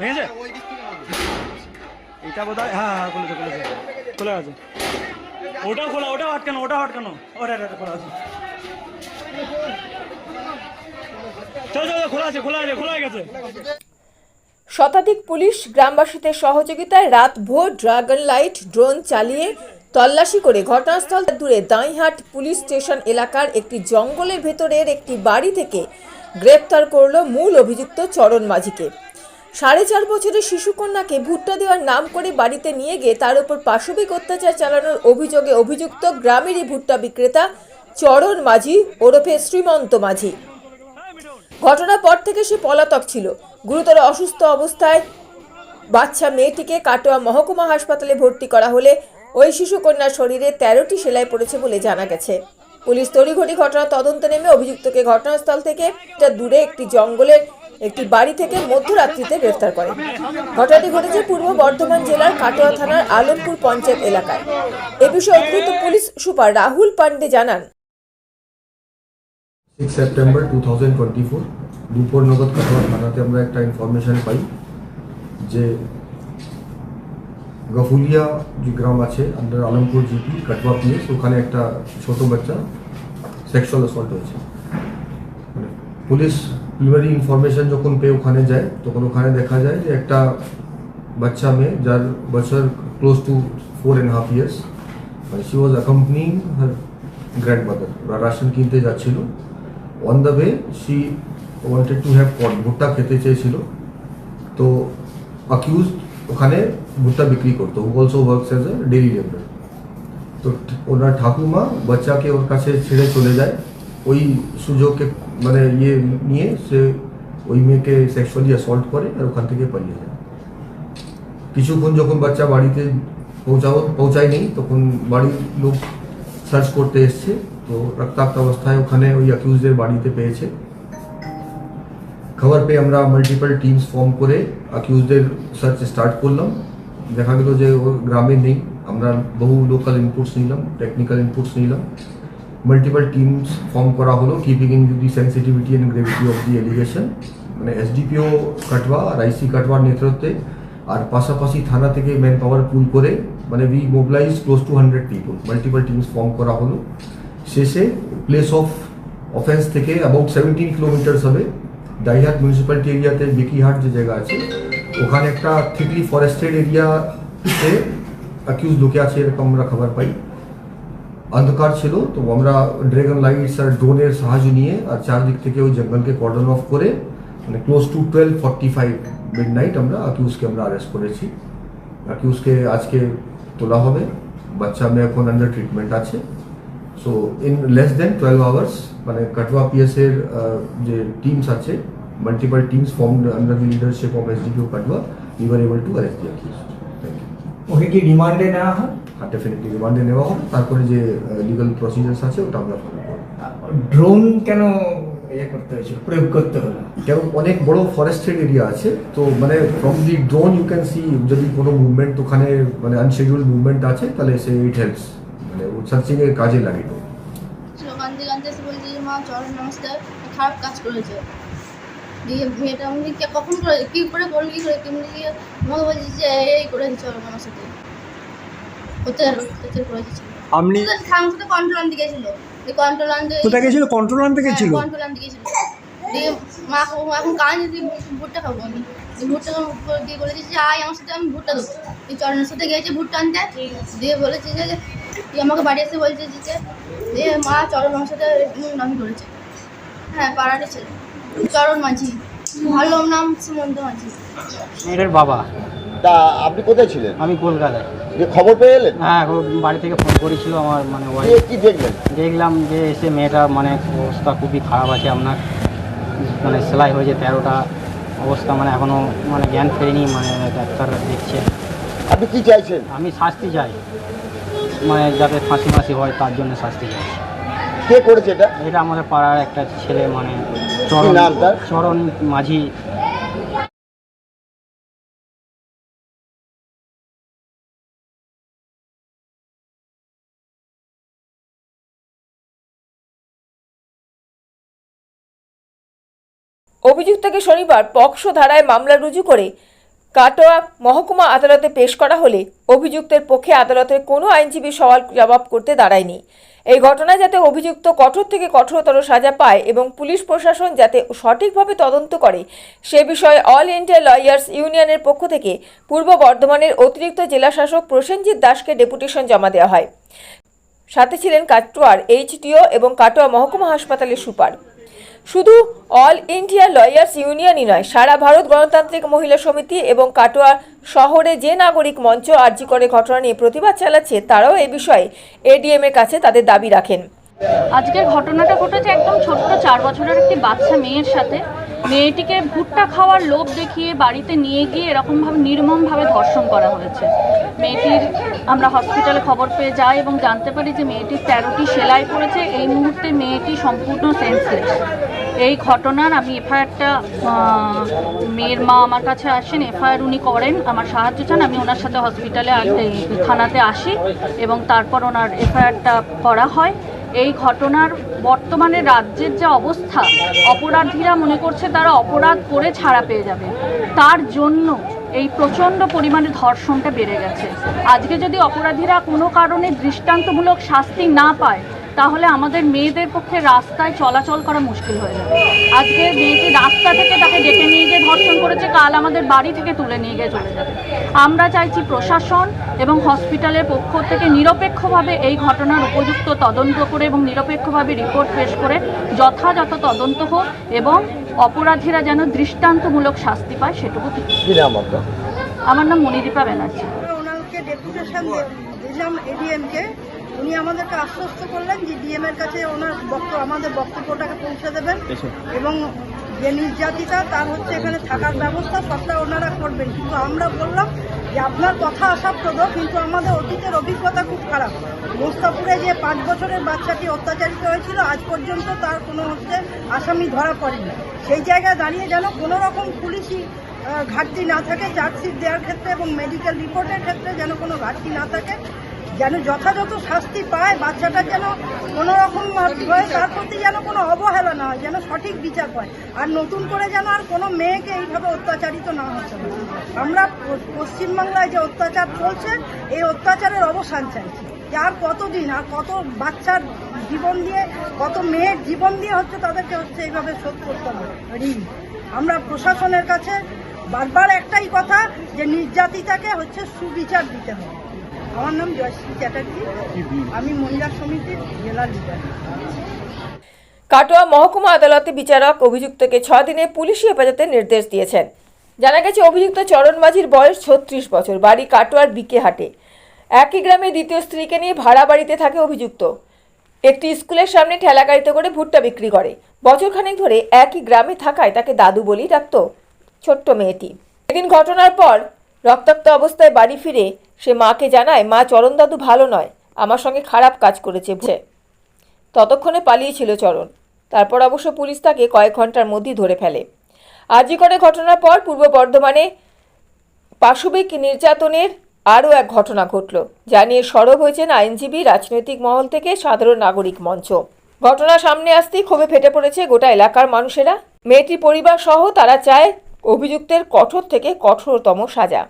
ভেঙেছে এটা বোধ হয় হ্যাঁ হ্যাঁ খুলেছে খুলেছে। খোলা আছে। খোলা ওটা খোলা আছে শতাধিক পুলিশ গ্রামবাসীদের সহযোগিতায় রাত ভোর ড্রাগন লাইট, ড্রোন চালিয়ে তল্লাশি করে ঘটনাস্থল দূরে দাঁইহাট পুলিশ স্টেশন এলাকার একটি জঙ্গলের ভেতরের একটি বাড়ি থেকে গ্রেপ্তার করল মূল অভিযুক্ত চরণ মাঝিকে। সাড়ে চার বছরের শিশুকন্যাকে ভুট্টা দেওয়ার নাম করে বাড়িতে নিয়ে গিয়ে তার উপর পাশবিক অত্যাচার চালানোর অভিযোগে অভিযুক্ত গ্রামেরই ভুট্টা বিক্রেতা চরণ মাঝি ওরফে শ্রীমন্ত মাঝি। ঘটনার পর থেকে সে পলাতক ছিল। গুরুতর অসুস্থ অবস্থায় বাচ্চা মেয়েটিকে কাটোয়া মহকুমা হাসপাতালে ভর্তি করা হলে ওই শিশুকন্যার শরীরে তেরোটি সেলাই পড়েছে বলে জানা গেছে। পুলিশ তড়িঘড়ি ঘটনা তদন্তে নেমে অভিযুক্তকে ঘটনাস্থল থেকে দূরে একটি জঙ্গলের একটি বাড়ি থেকে মধ্যরাত্রিতে গ্রেফতার করে। ঘটনাটি ঘটেছে পূর্ব বর্ধমান জেলার কাটোয়া থানার আলমপুর পঞ্চায়েত এলাকায়। এ বিষয়ে অতিরিক্ত পুলিশ সুপার রাহুল পান্ডে জানান। Six September two thousand twenty four দুপুর নগদ কাটোয়া থানাতে আমরা একটা ইনফরমেশন পাই যে গফুলিয়া যে গ্রাম আছে under Alampur GP Katwa PS ওখানে একটা ছোট বাচ্চা সেক্সুয়াল অ্যাসল্ট হয়েছে। মানে পুলিশ প্রিলিমিনারি ইনফরমেশন যখন পেয়ে ওখানে যায় তখন ওখানে দেখা যায় যে একটা বাচ্চা মেয়ে যার বছর close to four and half years মানে she was accompanying her grandmother ওরা রাশন কিনতে যাচ্ছিল on the way she wanted to have pot ভুট্টা খেতে চেয়েছিল তো অ্যাকিউজ ওখানে ভুট্টা বিক্রি করতো also works as a daily labour তো ঠ- ওনার ঠাকুমা বাচ্চাকে ওর কাছে ছেড়ে চলে যায় ওই সুযোগকে মানে ইয়ে নিয়ে সে ওই মেয়েকে সেক্সুয়ালি অ্যাসল্ট করে আর ওখান থেকে পালিয়ে যায়। কিছুক্ষণ যখন বাচ্চা বাড়িতে পৌঁছাও পৌঁছায়নি তখন বাড়ির লোক সার্চ করতে এসছে, তো রক্তাক্ত অবস্থায় ওখানে ওই অ্যাকিউজদের বাড়িতে পেয়েছে। খবর পেয়ে আমরা মাল্টিপল টিমস ফর্ম করে অ্যাকিউজদের সার্চ স্টার্ট করলাম। দেখা গেল যে ও গ্রামে নেই, আমরা বহু লোকাল ইনপুটস নিলাম টেকনিক্যাল ইনপুটস নিলাম। মাল্টিপল টিমস ফর্ম করা হলো keeping in the sensitivity and gravity of the allegation মানে এসডিপিও কাটওয়া আর আইসি কাটওয়ার নেতৃত্বে আর পাশাপাশি থানা থেকে ম্যান পাওয়ার পুল করে মানে we mobilise close to hundred people multiple teams form করা হলো। শেষে প্লেস অফ অফেন্স থেকে অ্যাবাউট সেভেন্টিন কিলোমিটার্স হবে। দাইহাট মিউনিসিপ্যালিটি এরিয়াতে বিকিহাট যে জায়গা আছে, ওখানে একটা থিকলি ফরেস্টেড এরিয়াতে অ্যাকিউজ লোকে আছে, এরকম আমরা খবর পাই। অন্ধকার ছিল তো আমরা ড্রাগন লাইটস আর ড্রোনের সাহায্য নিয়ে আর চারদিক থেকে ওই জঙ্গলকে কর্ডন অফ করে মানে close to twelve forty five midnight আমরা অ্যাকিউজকে আমরা অ্যারেস্ট করেছি। অ্যাকিউজকে আজকে তোলা হবে। বাচ্চা মেয়ে এখন আন্ডার ট্রিটমেন্ট আছে। So in less than twelve hours মানে কাটওয়া পিএস এর আহ, যে টিমস আছে multiple teams formed under the leadership of SDPO Katwa we were able to arrest the accused thank you okay কি রিমান্ডে নেওয়া হয়? আর ডেফিনেটলি রিমান্ডে নেওয়া হবে। তারপরে যে লিগাল প্রসিজার্স আছে ওটা আমরা ফলো করব। ড্রোন কেন ইয়ে করতে হয়েছিল? প্রয়োগ করতে হলো? কেন অনেক বড় ফরেস্টেড এরিয়া আছে তো মানে from the drone you can see যদি কোনো মুভমেন্ট ওখানে মানে আনশেডিউল মুভমেন্ট আছে তাহলে সে ইট হেল্পস মানে সার্চিং এর কাজে লাগে। তো ছিল কান্দতে কান্দতে বলছে মা চরণ নমস্কার খারাপ কাজ করেছে। দিয়ে মেয়েটা আমি কে কখন করে কী করে করলি কী করে কেমনি দিয়ে আমাকে বলছে যে এই করেছে চরণ আমার সাথে। অত্যাচার অত্যাচার করেছে আপনি আমার সাথে কন্ট্রোল আনতে গেছিল। এই কন্ট্রোল আনতে কোথায় গেছিল কন্ট্রোল আনতে গেছিল? কন্ট্রোল আনতে গেছিল। দিয়ে মা এখন কাজ যদি ভুট্টা খাব আমি। ভুট্টা দিয়ে বলেছে যে আয় আমার সাথে আমি ভুট্টা দেবো। এই চরণের সাথে গেছে ভুট্টা আনতে। দিয়ে বলেছে যে তুই আমাকে বাড়ি এসে বলছে যে যে মা চরণ আমার সাথে নামি করেছে। হ্যাঁ পাড়ারই ছেলে। চরণ মাঝি। ভালো নাম সুমন্ত মাঝি। মেয়েটার বাবা। তা আপনি কোথায় ছিলেন? আমি কলকাতায়। যে খবর পেয়ে এলেন? হ্যাঁ ও বাড়ি থেকে ফোন করেছিল আমার মানে কি দেখলেন? দেখলাম যে এসে মেয়েটা মানে অবস্থা খুবই খারাপ আছে আপনার মানে সেলাই হয়েছে তেরোটা অবস্থা মানে এখনও মানে জ্ঞান ফেরেনি মানে ডাক্তাররা দেখছে। আপনি কি চাইছেন? আমি শাস্তি চাই। মানে যাতে ফাঁসি মাসি হয় তার জন্য শাস্তি চাই। কে করেছে এটা? এটা আমাদের পাড়ার একটা ছেলে মানে চরণ নাম তার? চরণ মাঝি অভিযুক্তকে শনিবার পক্সো ধারায় মামলা রুজু করে কাটোয়া মহকুমা আদালতে পেশ করা হলে অভিযুক্তের পক্ষে আদালতের কোনো আইনজীবী সওয়াল জবাব করতে দাঁড়ায়নি। এই ঘটনায় যাতে অভিযুক্ত কঠোর থেকে কঠোরতর সাজা পায় এবং পুলিশ প্রশাসন যাতে সঠিকভাবে তদন্ত করে, সে বিষয়ে অল ইন্ডিয়া লয়ার্স ইউনিয়নের পক্ষ থেকে পূর্ব বর্ধমানের অতিরিক্ত জেলাশাসক প্রসেনজিৎ দাসকে ডেপুটেশন জমা দেওয়া হয়। সাথে ছিলেন কাটোয়ার এইচডিও এবং কাটোয়া মহকুমা হাসপাতালের সুপার। শুধু অল ইন্ডিয়া লয়ার্স ইউনিয়নই নয়, সারা ভারত গণতান্ত্রিক মহিলা সমিতি এবং কাটোয়া শহরে যে নাগরিক মঞ্চ আর্জি করে ঘটনা নিয়ে প্রতিবাদ চালাচ্ছে, তারাও এ বিষয়ে এডিএম এর কাছে তাদের দাবি রাখেন। আজকের ঘটনাটা ঘটেছে একদম ছোট্ট চার বছরের একটি বাচ্চা মেয়ের সাথে। মেয়েটিকে ভুট্টা খাওয়ার লোভ দেখিয়ে বাড়িতে নিয়ে গিয়ে এরকমভাবে নির্মমভাবে ধর্ষণ করা হয়েছে। মেয়েটির আমরা হসপিটালে খবর পেয়ে যাই এবং জানতে পারি যে মেয়েটির তেরোটি সেলাই পড়েছে। এই মুহূর্তে মেয়েটি সম্পূর্ণ সেন্সলেস এই ঘটনার আমি এফআইআরটা মেয়ের মা আমার কাছে আসেন, এফআইআর উনি করেন। আমার সাহায্য চান, আমি ওনার সাথে হসপিটালে থানাতে আসি এবং তারপর ওনার এফআইআরটা করা হয়। এই ঘটনার বর্তমানে রাজ্যের যে অবস্থা, অপরাধীরা মনে করছে তারা অপরাধ করে ছাড়া পেয়ে যাবে। তার জন্য এই প্রচণ্ড পরিমাণে ধর্ষণটা বেড়ে গেছে। আজকে যদি অপরাধীরা কোনো কারণে দৃষ্টান্তমূলক শাস্তি না পায় তাহলে আমাদের মেয়েদের পক্ষে রাস্তায় চলাচল করা মুশকিল হয়ে যাবে। আজকে মেয়েটি রাস্তা থেকে তাকে ডেকে নিয়ে গিয়ে ধর্ষণ করেছে কাল আমাদের বাড়ি থেকে তুলে নিয়ে গিয়ে চলে যাবে। আমরা চাইছি প্রশাসন এবং হসপিটালের পক্ষ থেকে নিরপেক্ষভাবে এই ঘটনার উপযুক্ত তদন্ত করে এবং নিরপেক্ষভাবে রিপোর্ট পেশ করে যথাযথ তদন্ত হোক এবং অপরাধীরা যেন দৃষ্টান্তমূলক শাস্তি পায় সেটুকু আমার নাম মনিদীপা ব্যানার্জি। ডেপুটেশন দিলাম এডিএমকে উনি আমাদেরকে আশ্বস্ত করলেন যে ডিএম এর কাছে ওনার বক্তব্য আমাদের বক্তব্যটাকে পৌঁছে দেবেন। এবং যে নির্যাতিতা তার হচ্ছে এখানে থাকার ব্যবস্থা সবটা ওনারা করবেন। কিন্তু আমরা বললাম যে আপনার কথা আশাপ্রদ কিন্তু আমাদের অতীতের অভিজ্ঞতা খুব খারাপ। মোস্তাপুরে যে পাঁচ বছরের বাচ্চাটি অত্যাচারিত হয়েছিল আজ পর্যন্ত তার কোনো হচ্ছে আসামি ধরা পড়েনি। সেই জায়গায় দাঁড়িয়ে যেন কোনো রকম পুলিশি ঘাটতি না থাকে চার্জশিট দেওয়ার ক্ষেত্রে এবং মেডিকেল রিপোর্টের ক্ষেত্রে যেন কোনো ঘাটতি না থাকে যেন যথাযথ শাস্তি পায়, বাচ্চাটা যেন কোনো রকম হয়, তার প্রতি যেন কোনো অবহেলা না হয়, যেন সঠিক বিচার পায়। আর নতুন করে যেন আর কোনো মেয়েকে এইভাবে অত্যাচারিত না হচ্ছে। আমরা পশ্চিমবাংলায় যে অত্যাচার চলছে, এই অত্যাচারের অবসান চাইছি। যে আর কতদিন, আর কত বাচ্চার জীবন দিয়ে, কত মেয়ের জীবন দিয়ে হচ্ছে তাদেরকে হচ্ছে এইভাবে শোধ করতে হবে। ঋণ। আমরা প্রশাসনের কাছে বারবার একটাই কথা, যে নির্যাতিতাকে হচ্ছে সুবিচার দিতে হবে। আমার নাম জয়শ্রী চ্যাটার্জি। আমি মহিলা সমিতির জেলা লিডার কাটোয়া মহকুমা আদালতে বিচারক অভিযুক্তকে ছ দিনে পুলিশি হেফাজতের নির্দেশ দিয়েছেন। জানা গেছে, অভিযুক্ত চরণ মাঝির বয়স ছত্রিশ বছর, বাড়ি কাটোয়ার বিকে হাটে। একই গ্রামে দ্বিতীয় স্ত্রীকে নিয়ে ভাড়া বাড়িতে থাকে অভিযুক্ত। একটি স্কুলের সামনে ঠেলা গাড়িতে করে ভুট্টা বিক্রি করে। বছরখানেক ধরে একই গ্রামে থাকায় তাকে দাদু বলেই ডাকত ছোট্ট মেয়েটি। এদিন ঘটনার পর রক্তাক্ত অবস্থায় বাড়ি ফিরে সে মাকে জানায়, মা, চরণ দাদু ভালো নয়। আমার সঙ্গে খারাপ কাজ করেছে, বুঝে? ততক্ষণে পালিয়েছিল চরণ। তারপর অবশ্য পুলিশ তাকে কয়েক ঘণ্টার মধ্যেই ধরে ফেলে। আজই করে ঘটনার পর পূর্ব বর্ধমানে পাশবিক নির্যাতনের আরও এক ঘটনা ঘটল, যা নিয়ে সরব হয়েছেন আইনজীবী, রাজনৈতিক মহল থেকে সাধারণ নাগরিক মঞ্চ। ঘটনা সামনে আসতেই ক্ষোভে ফেটে পড়েছে গোটা এলাকার মানুষেরা। মেয়েটির পরিবার সহ তারা চায় অভিযুক্তের কঠোর থেকে কঠোরতম সাজা।